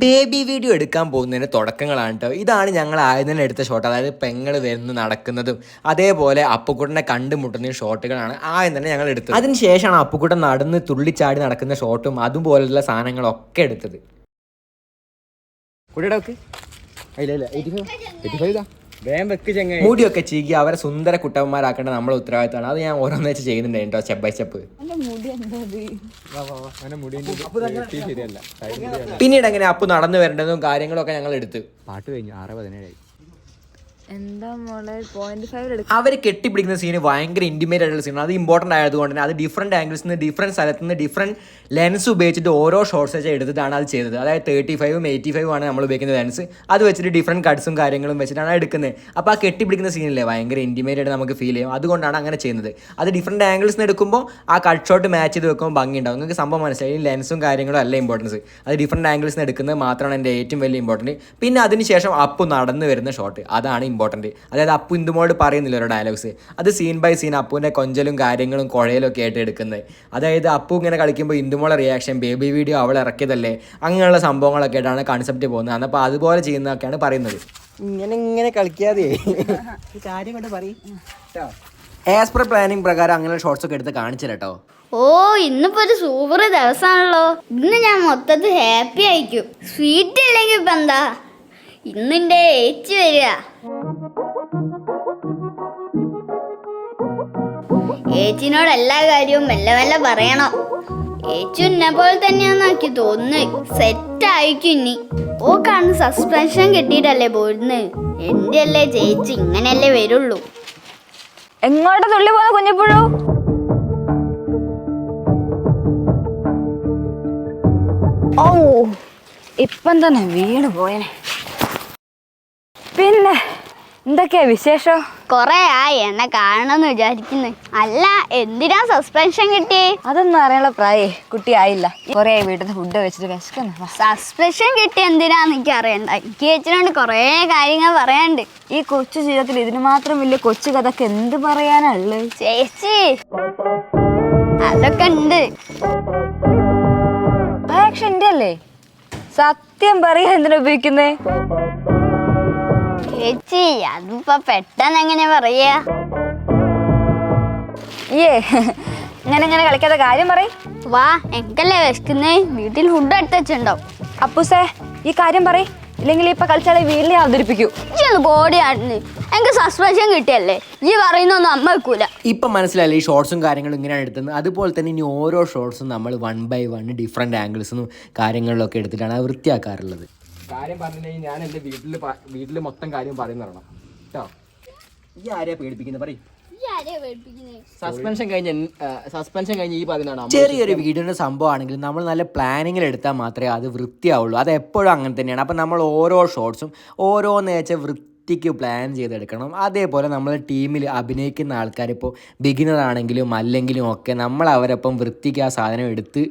Baby video എടുക്കാൻ പോകുന്നതിന്റെ തുടക്കങ്ങളാണ് കേട്ടോ ഇതാണ് ഞങ്ങൾ ആദ്യം തന്നെ എടുത്ത ഷോട്ട് അതായത് പെങ്ങൾ വരുന്ന് നടക്കുന്നതും. അതേപോലെ അപ്പുക്കുട്ടനെ കണ്ടുമുട്ടുന്ന ഷോട്ടുകളാണ് ആദ്യം തന്നെ ഞങ്ങൾ എടുത്തത്. അതിനുശേഷമാണ് അപ്പുക്കുട്ടൻ നടന്ന് തുള്ളിച്ചാടി നടക്കുന്ന ഷോട്ടും അതുപോലെയുള്ള സാധനങ്ങളൊക്കെ എടുത്തത്. കുട്ടിയുടെ ഇല്ല ഇല്ല. Eighty five. വേഗം വെക്ക് ചെങ്ങ മുടിയൊക്കെ ചീകി അവരെ സുന്ദര കുട്ടന്മാരാക്കേണ്ട നമ്മളെ ഉത്തരവാദിത്തമാണ്. അത് ഞാൻ ഓരോന്ന് വെച്ച് ചെയ്യുന്നുണ്ട് കേട്ടോ സ്റ്റെപ്പ് ബൈ സ്റ്റെപ്പ്. ശരിയല്ല. പിന്നീട് എങ്ങനെ അപ്പു നടന്നു വരേണ്ടതും കാര്യങ്ങളൊക്കെ ഞങ്ങൾ എടുത്ത്. പാട്ട് കഴിഞ്ഞു ആറ് പതിനേഴായി. എന്താ അവർ കെട്ടിപ്പിടിക്കുന്ന സീന് ഭയങ്കര ഇന്റിമേറ്റ് ആയിട്ടുള്ള സീനാണ് അത് ഇമ്പോർട്ടന്റ് ആയതുകൊണ്ട് തന്നെ അത് ഡിഫറെന്റ് ആംഗിൾസ് നിന്ന് ഡിഫറെന്റ് സ്ഥലത്ത് നിന്ന് ഡിഫറെന്റ് ലെൻസ് ഉപയോഗിച്ചിട്ട് ഓരോ ഷോർട്സ് വെച്ച് എടുത്തിട്ടാണ് അത് ചെയ്തത്. അതായത് തേർട്ടി ഫൈവും എയ്റ്റി ഫൈവും ആണ് നമ്മൾ ഉപയോഗിക്കുന്ന ലെൻസ് അത് വെച്ചിട്ട് ഡിഫറെന്റ് കട്ട്സും കാര്യങ്ങളും വെച്ചിട്ടാണ് എടുക്കുന്നത് അപ്പോൾ ആ കെട്ടിപ്പിടിക്കുന്ന സീനില്ലേ ഭയങ്കര ഇന്റിമേറ്റ് ആയിട്ട് നമുക്ക് ഫീൽ ചെയ്യും. അതുകൊണ്ടാണ് അങ്ങനെ ചെയ്യുന്നത്. അത് ഡിഫറെന്റ് ആംഗിൾസ് നിന്ന് എടുക്കുമ്പോൾ ആ കട്ട് ഷോട്ട് മാച്ച് ചെയ്ത് വെക്കുമ്പോൾ ഭംഗി ഉണ്ടാവും. നിങ്ങൾക്ക് സംഭവം മനസ്സിലായി. ലെൻസും കാര്യങ്ങളും അല്ല ഇമ്പോർട്ടൻസ് അത് ഡിഫറെന്റ് ആംഗിൾസ് നിന്ന് എടുക്കുന്നത് മാത്രമാണ് എന്റെ ഏറ്റവും വലിയ ഇമ്പോർട്ടന്റ് പിന്നെ അതിനുശേഷം അപ്പ് നടന്നു വരുന്ന ഷോട്ട് അതാണ് ഇമ്പോർട്ടന്റ് അതായത് അപ്പു ഇന്ദുമോട് പറയുന്നില്ല ഓരോ ഡയലോഗ്സ് അത് സീൻ ബൈ സീൻ അപ്പുവിന്റെ കൊഞ്ചലും കാര്യങ്ങളും കുഴയിലും ഒക്കെ ആയിട്ട് എടുക്കുന്നത്. അതായത് അപ്പു ഇങ്ങനെ കളിക്കുമ്പോൾ ഇന്ദുമോളെ റിയാക്ഷൻ ബേബി വീഡിയോ അവൾ ഇറക്കിയതല്ലേ? അങ്ങനെയുള്ള സംഭവങ്ങളൊക്കെ ആയിട്ടാണ് കൺസെപ്റ്റ് പോകുന്നത്. അപ്പോൾ അതുപോലെ ചെയ്യുന്നതൊക്കെയാണ് പറയുന്നത്. ഇങ്ങനെ ഇങ്ങനെ കളിക്കാതെ. കാര്യം കൊണ്ട് പറയും. ആസ് പെർ പ്ലാനിങ് പ്രകാരം അങ്ങനെയുള്ള ഷോർട്സ് ഒക്കെ എടുത്ത് കാണിച്ചു കേട്ടോ ഓ ഇന്നിപ്പോ ഒരു സൂപ്പർ ദിവസമാണല്ലോ ഇന്ന് ഞാൻ മൊത്തത്തിൽ ഹാപ്പി ആയിരിക്കും. സ്വീറ്റ് ഇല്ലെങ്കിൽ ഇപ്പൊ എന്താ? ഇന്നിന്റെ ഏച്ചി വരിക. ഏച്ചിനോട് എല്ലാ കാര്യവും മെല്ലെ മെല്ലെ പറയണം. ഏച്ചു എന്നെ പോലെ തന്നെയാന്ന് എനിക്ക് തോന്നുന്നു. സെറ്റ് ആയിരിക്കും ഇനി. ഓ കാണ് സസ്പെൻഷൻ കിട്ടിയിട്ടല്ലേ പോരുന്ന്? എന്റെ അല്ലേ ചേച്ചി ഇങ്ങനെയല്ലേ വരുള്ളൂ. എങ്ങോട്ട് തുള്ളി പോകുന്ന കുഞ്ഞിപ്പുഴു? ഓ ഇപ്പം തന്നെ വീണ് പോയനെ. പിന്നെ എന്തൊക്കെയാ വിശേഷം? കൊറേ ആയി. എന്നെ കാണണമെന്ന് വിചാരിക്കുന്നു. അല്ല എന്തിനാ സസ്പെൻഷൻ കിട്ടി അതൊന്നും അറിയാനുള്ള പ്രായേ. കുട്ടി ആയില്ല. കൊറേ വീട്ടിൽ നിന്ന് ഫുഡ് വെച്ചിട്ട് വിശക്കുന്നു. സസ്പെൻഷൻ കിട്ടി എന്തിനാന്ന് എനിക്ക് അറിയണ്ട എനിക്ക് ചേച്ചിനോട് കൊറേ കാര്യങ്ങൾ പറയാണ്ട് ഈ കൊച്ചു ജീവിതത്തിൽ ഇതിന് മാത്രം വലിയ കൊച്ചു കഥക്ക് എന്ത് പറയാനുള്ളത് ചേച്ചി അതൊക്കെ ഉണ്ട്. ആക്ഷൻ അല്ലേ? സത്യം പറയാ എന്തിനാ ഉപയോഗിക്കുന്നേ? ചേച്ചി അതിപ്പോ പെട്ടെന്ന് എങ്ങനെ പറയാ? ഏ ഇങ്ങനെ ഇങ്ങനെ കളിക്കാത്ത കാര്യം പറയും. വാ എങ്കല്ലേ വിശക്കുന്നേ? വീട്ടിൽ ഫുഡ് എടുത്ത് വെച്ചിട്ടുണ്ടാവും അപ്പൂസേ ഈ കാര്യം പറയും. ഇല്ലെങ്കിൽ ഇപ്പൊ കളിച്ചാലേ വീട്ടിലെ അവതരിപ്പിക്കൂ. ബോഡിയാണ് എനിക്ക് സസ്പെൻഷൻ കിട്ടിയല്ലേ? ഈ പറയുന്നൊന്നും അമ്മ വെക്കൂല. ഇപ്പൊ മനസ്സിലായില്ലേ ഈ ഷോർട്സും കാര്യങ്ങളും ഇങ്ങനെയാണ് എടുത്തത്. അതുപോലെ തന്നെ ഇനി ഓരോ ഷോർട്സും നമ്മൾ വൺ ബൈ വൺ ഡിഫറെന്റ് ആംഗിൾസും കാര്യങ്ങളിലൊക്കെ എടുത്തിട്ടാണ് അത് വൃത്തിയാക്കാറുള്ളത്. കാര്യം പറഞ്ഞു ഞാൻ എന്റെ വീട്ടിൽ വീട്ടിൽ മൊത്തം കാര്യം പറയുന്നതാണ് പറയണം കേട്ടോ ഈ ആരെയാ പേടിപ്പിക്കുന്നത് പറയും. സസ്പെൻഷൻ കഴിഞ്ഞ് സസ്പെൻഷൻ കഴിഞ്ഞ് ഈ പതിനാണ്? ചെറിയൊരു സംഭവമാണെങ്കിൽ നമ്മൾ നല്ല പ്ലാനിങ്ങിൽ എടുത്താൽ മാത്രമേ അത് വൃത്തിയാവുള്ളൂ. അത് എപ്പോഴും അങ്ങനെ തന്നെയാണ്. അപ്പം നമ്മൾ ഓരോ ഷോർട്സും ഓരോന്ന് വെച്ചാൽ വൃത്തിക്ക് പ്ലാൻ ചെയ്തെടുക്കണം. അതേപോലെ നമ്മൾ ടീമിൽ അഭിനയിക്കുന്ന ആൾക്കാർ ഇപ്പോൾ ബിഗിനർ ആണെങ്കിലും അല്ലെങ്കിലും ഒക്കെ നമ്മൾ അവരൊപ്പം വൃത്തിക്ക് ആ സാധനം എടുത്ത്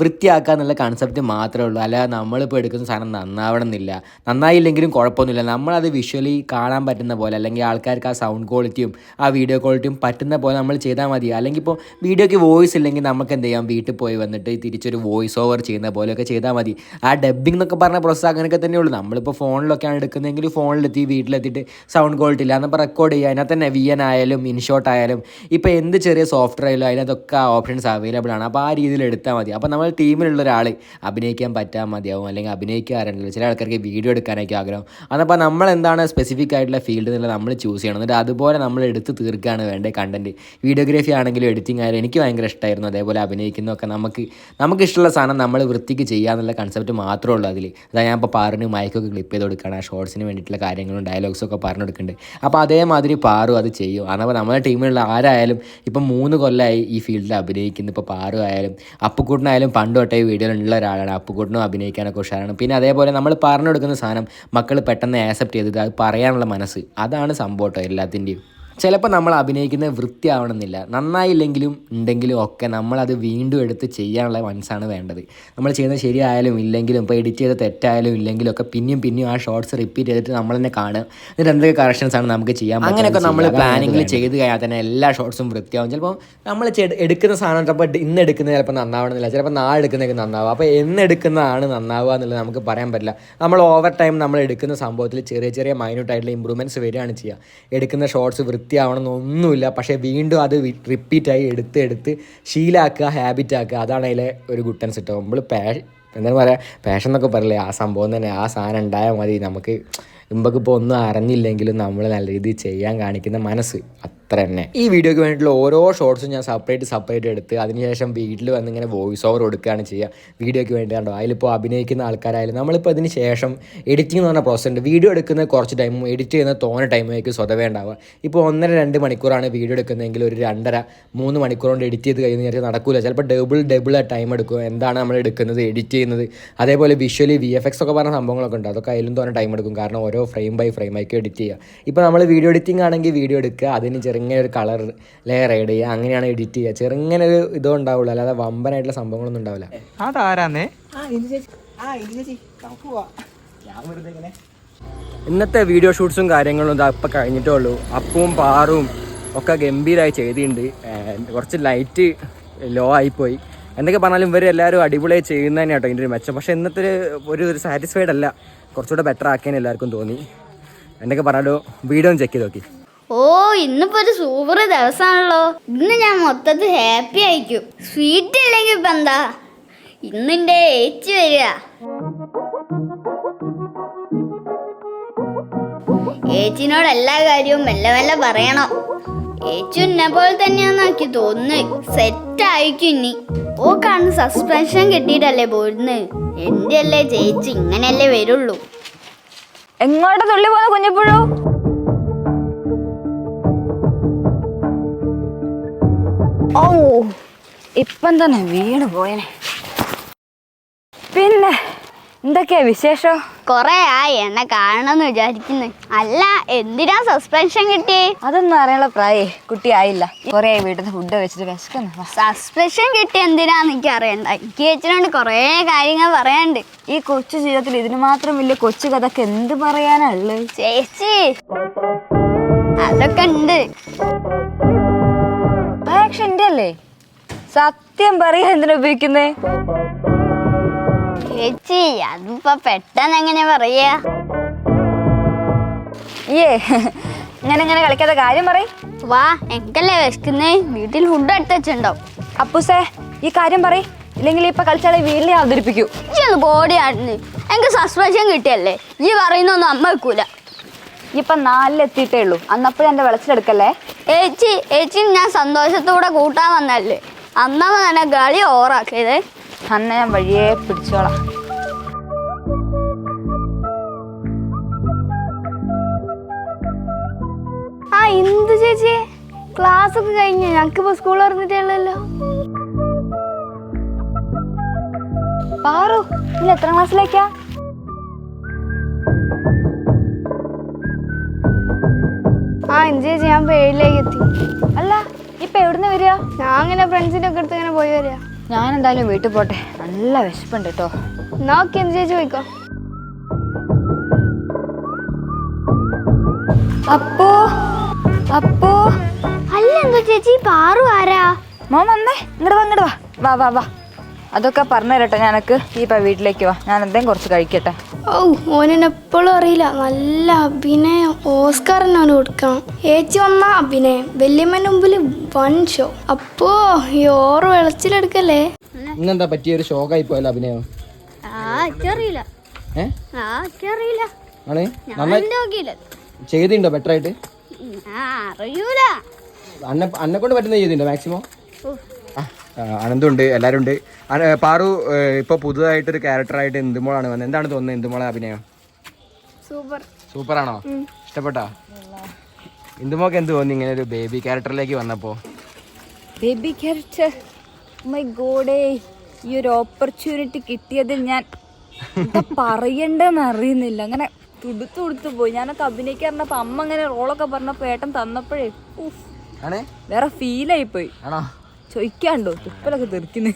വൃത്തിയാക്കുക എന്നുള്ള കൺസെപ്റ്റ് മാത്രമേ ഉള്ളൂ. അല്ല നമ്മളിപ്പോൾ എടുക്കുന്ന സാധനം നന്നാവണം എന്നില്ല നന്നായില്ലെങ്കിലും കുഴപ്പമൊന്നുമില്ല. നമ്മളത് വിഷ്വലി കാണാൻ പറ്റുന്ന പോലെ അല്ലെങ്കിൽ ആൾക്കാർക്ക് ആ സൗണ്ട് ക്വാളിറ്റിയും ആ വീഡിയോ ക്വാളിറ്റിയും പറ്റുന്ന പോലെ നമ്മൾ ചെയ്താൽ മതി. അല്ലെങ്കിൽ ഇപ്പോൾ വീഡിയോയ്ക്ക് വോയിസ് ഇല്ലെങ്കിൽ നമുക്ക് എന്ത് ചെയ്യാം? വീട്ടിൽ പോയി വന്നിട്ട് തിരിച്ചൊരു വോയിസ് ഓവർ ചെയ്യുന്ന പോലെയൊക്കെ ചെയ്താൽ മതി. ആ ഡബ്ബിംഗ് എന്നൊക്കെ പറഞ്ഞ പ്രോസസ്സ് അങ്ങനെയൊക്കെ തന്നെ ഉള്ളൂ. നമ്മളിപ്പോൾ ഫോണിലൊക്കെയാണ് എടുക്കുന്നതെങ്കിൽ ഫോണിലെത്തി വീട്ടിലെത്തിയിട്ട് സൗണ്ട് ക്വാളിറ്റി ഇല്ല. എന്നപ്പോൾ റെക്കോർഡ് ചെയ്യുക. അതിനകത്ത് തന്നെ വി എൻ ആയാലും ഇൻഷോട്ട് ആയാലും ഇപ്പോൾ എന്ത് ചെറിയ സോഫ്റ്റ്വെയർ ആയാലും അതിനകത്തൊക്കെ ഓപ്ഷൻസ് അവൈലബിൾ ആണ്. അപ്പോൾ ആ രീതിയിൽ എടുത്താൽ മതി. അപ്പോൾ നമ്മൾ ടീമിലുള്ള ഒരാൾ അഭിനയിക്കാൻ പറ്റാൻ മതിയാവും അല്ലെങ്കിൽ അഭിനയിക്കാറുണ്ടല്ലോ ചില ആൾക്കാർക്ക് വീഡിയോ എടുക്കാനൊക്കെ ആഗ്രഹം. അതപ്പോൾ നമ്മൾ എന്താണ് സ്പെസിഫിക് ആയിട്ടുള്ള ഫീൽഡ് എന്നുള്ളത് നമ്മൾ ചൂസ് ചെയ്യണം. എന്നിട്ട് അതുപോലെ നമ്മൾ എടുത്ത് തീർക്കുകയാണ് വേണ്ടത് കണ്ടന്റ് വീഡിയോഗ്രാഫി ആണെങ്കിലും എഡിറ്റിംഗ് ആയാലും എനിക്ക് ഭയങ്കര ഇഷ്ടമായിരുന്നു അതേപോലെ അഭിനയിക്കുന്നതൊക്കെ നമുക്ക് നമുക്ക് ഇഷ്ടമുള്ള സാധനം നമ്മൾ വൃത്തിക്ക് ചെയ്യാന്നുള്ള കൺസെപ്റ്റ് മാത്രമേ ഉള്ളൂ അതിൽ അതായത് ഞാൻ ഇപ്പോൾ പാറിന് മൈക്കൊക്കെ ക്ലിപ്പ് ചെയ്ത് കൊടുക്കുകയാണ് ഷോർട്സിന് വേണ്ടിയിട്ടുള്ള കാര്യങ്ങളും ഡയലോഗ്സും ഒക്കെ പറഞ്ഞു കൊടുക്കുന്നുണ്ട്. അപ്പോൾ അതേമാതിരി പാറു അത് ചെയ്യും. അതപ്പോൾ നമ്മുടെ ടീമിലുള്ള ആരായാലും ഇപ്പം മൂന്ന് കൊല്ലമായി ഈ ഫീൽഡിൽ അഭിനയിക്കുന്നു. ഇപ്പോൾ പാറു ആയാലും അപ്പുക്കൂട്ടനായാലും പണ്ട് തൊട്ടേ വീഡിയോയിലുള്ള ഒരാളാണ്. അപ്പുകൂട്ടനും അഭിനയിക്കാനൊക്കെ ഉഷാറാണ്. പിന്നെ അതേപോലെ നമ്മൾ പറഞ്ഞു കൊടുക്കുന്ന സാധനം മക്കൾ പെട്ടെന്ന് ആക്സെപ്റ്റ് ചെയ്തത് അത് പറയാനുള്ള മനസ്സ്. അതാണ് സംഭവം കേട്ടോ എല്ലാത്തിന്റെയും. ചിലപ്പോൾ നമ്മൾ അഭിനയിക്കുന്നത് വൃത്തിയാവണമെന്നില്ല. നന്നായില്ലെങ്കിലും ഉണ്ടെങ്കിലും ഒക്കെ നമ്മളത് വീണ്ടും എടുത്ത് ചെയ്യാനുള്ള മനസ്സാണ് വേണ്ടത്. നമ്മൾ ചെയ്യുന്നത് ശരിയായാലും ഇല്ലെങ്കിലും ഇപ്പോൾ എഡിറ്റ് ചെയ്ത തെറ്റായാലും ഇല്ലെങ്കിലും ഒക്കെ പിന്നെയും പിന്നെയും ആ ഷോർട്സ് റിപ്പീറ്റ് ചെയ്തിട്ട് നമ്മൾ തന്നെ കാണുക. എന്നിട്ട് എന്തൊക്കെ കറക്ഷൻസ് ആണ് നമുക്ക് ചെയ്യാൻ അങ്ങനെയൊക്കെ നമ്മൾ പ്ലാനിങ്ങിൽ ചെയ്ത് കഴിഞ്ഞാൽ തന്നെ എല്ലാ ഷോർട്സും വൃത്തിയാവും. ചിലപ്പോൾ നമ്മൾ എടുക്കുന്ന സാധനം ചിലപ്പോൾ ഇന്ന് എടുക്കുന്നത് ചിലപ്പോൾ നന്നാവണമെന്നില്ല. ചിലപ്പോൾ നാളെ എടുക്കുന്നതൊക്കെ നന്നാവുക അപ്പോൾ എന്ന് എടുക്കുന്നതാണ് നന്നാവുക എന്നുള്ളത് നമുക്ക് പറയാൻ പറ്റില്ല. നമ്മൾ ഓവർ ടൈം നമ്മൾ എടുക്കുന്ന സംഭവത്തിൽ ചെറിയ ചെറിയ മൈന്യൂട്ട് ആയിട്ടുള്ള ഇമ്പ്രൂവ്മെന്റ്സ് വരികയാണ് ചെയ്യുക. എടുക്കുന്ന ഷോർട്സ് വൃത്തിയാവണം എന്നൊന്നുമില്ല പക്ഷേ വീണ്ടും അത് റിപ്പീറ്റായി എടുത്ത് എടുത്ത് ശീലാക്കുക ഹാബിറ്റ് ആക്കുക അതാണ് അതിലെ ഒരു ഗുട്ടൻസ് കിട്ടുക നമ്മൾ പാ എന്താ പറയുക പാഷൻ എന്നൊക്കെ പറയില്ലേ ആ സംഭവം തന്നെ ആ സാധനം ഉണ്ടായാൽ മതി. നമുക്ക് മുമ്പൊക്കെ ഇപ്പോൾ ഒന്നും അറിഞ്ഞില്ലെങ്കിലും നമ്മൾ നല്ല രീതിയിൽ ചെയ്യാൻ കാണിക്കുന്ന മനസ്സ്. അത്ര തന്നെ ഈ വീഡിയോയ്ക്ക് വേണ്ടിയിട്ടുള്ള ഓരോ ഷോർട്സും ഞാൻ സെപ്പറേറ്റ് സെപ്പറേറ്റ് എടുത്ത് അതിനുശേഷം വീട്ടിൽ വന്ന് ഇങ്ങനെ വോയിസ് ഓവർ കൊടുക്കുകയാണ് ചെയ്യുക. വീഡിയോയ്ക്ക് വേണ്ടി കണ്ടോ? അതിലിപ്പോൾ അഭിനയിക്കുന്ന ആൾക്കാരായാലും നമ്മളിപ്പോൾ അതിന് ശേഷം എഡിറ്റിംഗ് എന്ന് പറഞ്ഞ പ്രോസസ് ഉണ്ട്. വീഡിയോ എടുക്കുന്ന കുറച്ച് ടൈമും എഡിറ്റ് ചെയ്യുന്ന തോന്നെ ടൈമായിരിക്കും സ്വതവേ ഉണ്ടാവുക. ഇപ്പോൾ ഒന്നര രണ്ട് മണിക്കൂറാണ് വീഡിയോ എടുക്കുന്നതെങ്കിൽ ഒരു രണ്ടര മൂന്ന് മണിക്കൂർ കൊണ്ട് എഡിറ്റ് ചെയ്ത് കഴിഞ്ഞ് കഴിഞ്ഞാൽ നടക്കില്ല ചിലപ്പോൾ ഡബിൾ ഡബിൾ ആ ടൈം എടുക്കും. എന്താണ് നമ്മൾ എടുക്കുന്നത് എഡിറ്റ് ചെയ്യുന്നത്? അതേപോലെ വിഷ്വലി വി എഫ് എക്സ് ഒക്കെ പറഞ്ഞ സംഭവങ്ങളൊക്കെ ഉണ്ട്. അതൊക്കെ അതിലും തോന്നെ ടൈം എടുക്കും. കാരണം ഓരോ ഫ്രെയിം ബൈ ഫ്രെയിം ആയിരിക്കും എഡിറ്റ് ചെയ്യുക. ഇപ്പോൾ നമ്മൾ വീഡിയോ എഡിറ്റിംഗ് ആണെങ്കിൽ വീഡിയോ എടുക്കുക. അതിന് ചെറുങ്ങനെ ഒരു കളർ ലെയർ ആഡ് ചെയ്യുക അങ്ങനെയാണ് എഡിറ്റ് ചെയ്യുക. ചെറുങ്ങനെ ഒരു ഇതോ ഉണ്ടാവുള്ളൂ. അല്ലാതെ വമ്പനായിട്ടുള്ള സംഭവങ്ങളൊന്നും ഉണ്ടാവില്ല. അതാരാന്നേ? ഇന്നത്തെ വീഡിയോ ഷൂട്ട്സും കാര്യങ്ങളും ഇതാ ഇപ്പം കഴിഞ്ഞിട്ടേ ഉള്ളൂ അപ്പവും പാറും ഒക്കെ ഗംഭീരമായി ചെയ്തിട്ടുണ്ട്. കുറച്ച് ലൈറ്റ് ലോ ആയിപ്പോയി. എന്തൊക്കെ പറഞ്ഞാലും ഇവർ എല്ലാവരും അടിപൊളിയായി ചെയ്യുന്നതന്നെ കേട്ടോ ഇതിന്റെ ഒരു മെച്ചം. പക്ഷേ ഇന്നത്തെ ഒരു ഒരു സാറ്റിസ്ഫൈഡ് അല്ല. കുറച്ചുകൂടെ ബെറ്റർ ആക്കിയാൽ എല്ലാവർക്കും തോന്നി. എന്തൊക്കെ പറഞ്ഞാലും വീഡിയോ ഒന്ന് ചെക്ക് ചെയ്ത് നോക്കി. ഓ ഇന്നിപ്പോ ഒരു സൂപ്പർ ദിവസമാണല്ലോ ഇന്ന് ഞാൻ മൊത്തത്തിൽ ഹാപ്പി ആയിരിക്കും. സ്വീറ്റ് ഇല്ലെങ്കിൽ ഇപ്പൊ എന്താ? ഇന്നിന്റെ ഏച്ചി വരിക. ഏച്ചിനോട് എല്ലാ കാര്യവും മെല്ലെ മെല്ലെ പറയണം. ഏച്ചി എന്നെ പോലെ തന്നെയാന്ന് എനിക്ക് തോന്നുന്നു. സെറ്റ് ആയിക്കും ഇനി. ഓ കാണുന്ന സസ്പെൻഷൻ കിട്ടിയിട്ടല്ലേ പോരുന്നത് എന്റെ അല്ലേ ചേച്ചി ഇങ്ങനെയല്ലേ വരുള്ളൂ. എങ്ങോട്ടാ തുള്ളി പോകുന്ന ഓ ഇപ്പം തന്നെ വീണ് പോയനെ. പിന്നെ എന്തൊക്കെയാ വിശേഷം? കൊറേ ആയി എന്നെ കാണണമെന്ന് വിചാരിക്കുന്നു. അല്ല എന്തിനാ സസ്പെൻഷൻ കിട്ടി അതൊന്നും അറിയാനുള്ള പ്രായേ കുട്ടി ആയില്ല. കൊറേ വീട്ടിൽ നിന്ന് ഫുഡ് വെച്ചിട്ട് വിശക്കുന്നു. സസ്പെൻഷൻ കിട്ടി എന്തിനാന്ന് എനിക്ക് അറിയണ്ട എനിക്ക് വെച്ചിട്ടുണ്ട് കൊറേ കാര്യങ്ങൾ പറയാണ്ട് ഈ കൊച്ചു ജീവിതത്തിൽ ഇതിന് മാത്രം വലിയ കൊച്ചു കഥക്ക് എന്ത് പറയാനാ ഉള്ളത് ചേച്ചി അതൊക്കെ ഉണ്ട്. ആക്ഷൻ എന്റെ അല്ലേ? സത്യം പറയാ എന്തിനാ ഉപയോഗിക്കുന്നേ? ചേച്ചി അതിപ്പോ പെട്ടെന്ന് എങ്ങനെ പറയാ? ഏ ഇങ്ങനെ ഇങ്ങനെ കളിക്കാത്ത കാര്യം പറയും. വാ എനിക്കല്ലേ വിശക്കുന്നേ? വീട്ടിൽ ഫുഡ് എടുത്ത് വെച്ചിട്ടുണ്ടാവും അപ്പൂസേ ഈ കാര്യം പറയും. ഇല്ലെങ്കിൽ ഇപ്പൊ കളിച്ചാളെ വീട്ടിലെ അവതരിപ്പിക്കൂ. ഈ ഒന്ന് ബോഡിയായിരുന്നു എനിക്ക് സസ്പെൻഷൻ കിട്ടിയല്ലേ? ഈ പറയുന്നൊന്നും അമ്മ വെക്കൂല. ഇപ്പൊ നാലിലെത്തിയിട്ടേ ഉള്ളൂ. അന്നപ്പോഴും എന്റെ വിളച്ചിലെടുക്കല്ലേ? ഏച്ചി ഏച്ചി ഞാൻ സന്തോഷത്തോടെ കൂട്ടാൻ വന്നല്ലേ അന്നമ്മ തന്നെ കളി ഓറാക്കിയത് അന്ന് ഞാൻ വഴിയെ പിടിച്ചോളാം. ആ എന്ത് ചേച്ചി? ക്ലാസ് ഒക്കെ കഴിഞ്ഞു. ഞങ്ങൾക്കിപ്പോ സ്കൂൾ തുറന്നിട്ടുള്ളല്ലോ പാറു ഇനി എത്ര ക്ലാസ്സിലേക്കാ ആ എന്ത് ചേച്ചി ഞാൻ ഇപ്പൊ ഏഴിലേക്ക് എത്തി. അല്ല ഇപ്പൊ എവിടുന്ന് വരിക? ഞാൻ അങ്ങനെ ഫ്രണ്ട്സിന്റെ ഒക്കെ അടുത്ത് ഇങ്ങനെ പോയി വരിക. ഞാൻ എന്തായാലും വീട്ടിൽ പോട്ടെ. നല്ല വിശപ്പുണ്ട് കേട്ടോ നോക്കി ചേച്ചി പോയിക്കോ അപ്പോ? അപ്പോ? അല്ല എന്താ ചേച്ചി? പാറു ആരാ? മോൻ വന്നേ. ഇങ്ങോട്ട് വാ ഇങ്ങോട്ട് വാ. വാ വാ വാ. അതൊക്കെ പറഞ്ഞു തരട്ടെ. ഞാനക്ക് ഈ പ വീട്ടിലേക്ക് വാ. ഞാൻ എന്തെങ്കിലും കുറച്ച് കഴിക്കട്ടെ. ഓ ഓനെന്നെ എപ്പോഴും അറിയില്ല. നല്ല അഭിനയം. ഓസ്കാറിന് അവന് കൊടുക്കണം. ഏച്ചി വന്ന അഭിനയം. വല്യമ്മന്റെ മുമ്പിൽ വൺ ഷോ. അപ്പോ ഈ ഓറ് വെളച്ചിലെടുക്കല്ലേ ഇന്നെന്താ പറ്റിയ? ഒരു ഷോക്കായി പോയല്ലോ അഭിനയം. നന്നായി നോക്കിയില്ല. ചെയ്തിട്ടുണ്ടോ ബെറ്റർ ആയിട്ട്? ആ അറിയൂല. അന്നെ അന്നെ കൊണ്ട് പറ്റുന്ന ചെയ്തിണ്ടോ മാക്സിമം അനന്തുണ്ട് എല്ലാവരും ഉണ്ട് പാറു ഇപ്പോൾ പുതുതായിട്ടൊരു ക്യാരക്ടറായിട്ട് എന്തുമോളാണ് വന്നത് എന്താണ് തോന്നുന്നത് എന്തുമോളെ അഭിനയം? സൂപ്പർ. സൂപ്പറാണോ? ഇഷ്ടപ്പെട്ടോ? ഇന്ദുമോക്ക് എന്ത് തോന്നി ഇങ്ങനെ ഒരു ബേബി ക്യാരക്ടറിലേക്ക് വന്നപ്പോൾ ബേബി ക്യാരക്ടർ മൈ ഗോഡേ ഈ ഒരു ഓപ്പർച്യൂണിറ്റി കിട്ടിയതിൽ ഞാൻ പറയണ്ടെന്ന് അറിയുന്നില്ല. അങ്ങനെ തുടുത്തു തുടുത്തു പോയി. ഞാനൊക്കെ അഭിനയിക്കാൻ പറഞ്ഞപ്പോ അമ്മ അങ്ങനെ റോളൊക്കെ പറഞ്ഞപ്പോ ഏട്ടൻ തന്നപ്പോഴേ വേറെ ഫീലായി പോയി. ആണോ? ചോദിക്കാണ്ടോ? തുപ്പലൊക്കെ തെറിക്കുന്നു.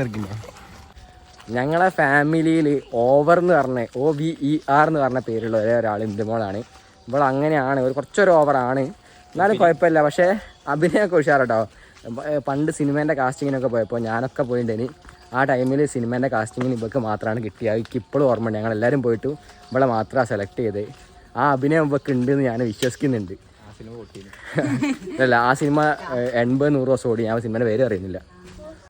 നിൽക്കില്ലേ ഞങ്ങളെ ഫാമിലിയിൽ ഓവർ എന്ന് പറഞ്ഞ ഒ വി ഇ ആർ എന്ന് പറഞ്ഞ പേരുള്ള ഒരേ ഒരാൾ ഇന്ദുമോളാണ് ഇപ്പോൾ അങ്ങനെയാണ് ഒരു കുറച്ചൊരു ഓവറാണ്. എന്നാലും കുഴപ്പമില്ല പക്ഷേ അഭിനയമൊക്കെ ഉഷാറട്ടോ. പണ്ട് സിനിമേന്റെ കാസ്റ്റിങ്ങിനൊക്കെ പോയപ്പോൾ ഞാനൊക്കെ പോയിട്ടുണ്ടെങ്കിൽ ആ ടൈമിൽ സിനിമേന്റെ കാസ്റ്റിങ്ങിന് ഇവക്ക് മാത്രമാണ് കിട്ടിയത്. അവയ്ക്ക് ഇപ്പോഴും ഓർമ്മയുണ്ട്. ഞങ്ങൾ എല്ലാവരും പോയിട്ടും ഇവളെ മാത്രമാണ് സെലക്ട് ചെയ്ത് ആ അഭിനയം ഇവക്ക് ഉണ്ടെന്ന് ഞാൻ വിശ്വസിക്കുന്നുണ്ട്. അല്ല ആ സിനിമ എൺപത് നൂറ് ദിവസം ഓടി. ഞാൻ സിനിമയുടെ പേര് അറിയുന്നില്ല.